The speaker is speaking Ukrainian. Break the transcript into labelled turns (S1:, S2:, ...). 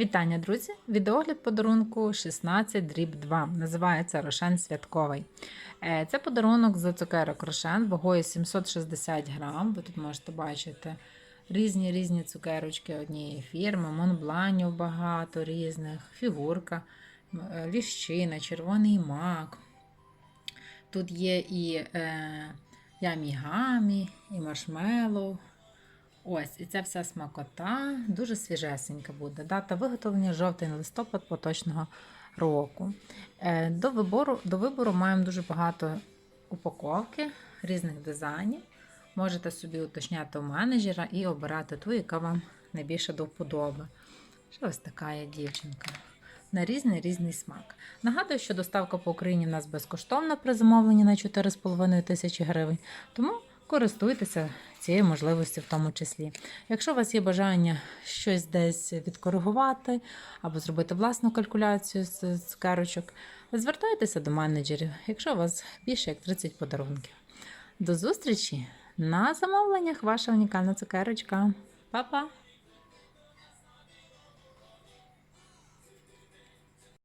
S1: Вітання, друзі! Відеогляд подарунку 16 дріб 2. Називається Рошен Святковий. Е, Це подарунок з цукерок Рошен вагою 760 грам. Ви тут можете бачити різні різні цукерочки однієї фірми, монбланів багато різних, фігурка, е, ліщина, червоний мак. Тут є і е, ямі-гамі, і маршмеллоу. Ось, і ця вся смакота дуже свіжесенька буде. Дата виготовлення жовтий листопад поточного року. Е, До вибору, до вибору маємо дуже багато упаковки різних дизайнів. Можете собі уточняти у менеджера і обирати ту, яка вам найбільше до вподоби. Що ось така є дівчинка. На різний різний смак. Нагадую, що доставка по Україні в нас безкоштовна при замовленні на 4,5 тисячі гривень. Тому користуйтеся цією можливістю в тому числі. Якщо у вас є бажання щось десь відкоригувати або зробити власну калькуляцію з цукерочок, звертайтеся до менеджерів, якщо у вас більше як 30 подарунків. До зустрічі на замовленнях, ваша унікальна цукерочка. Па-па!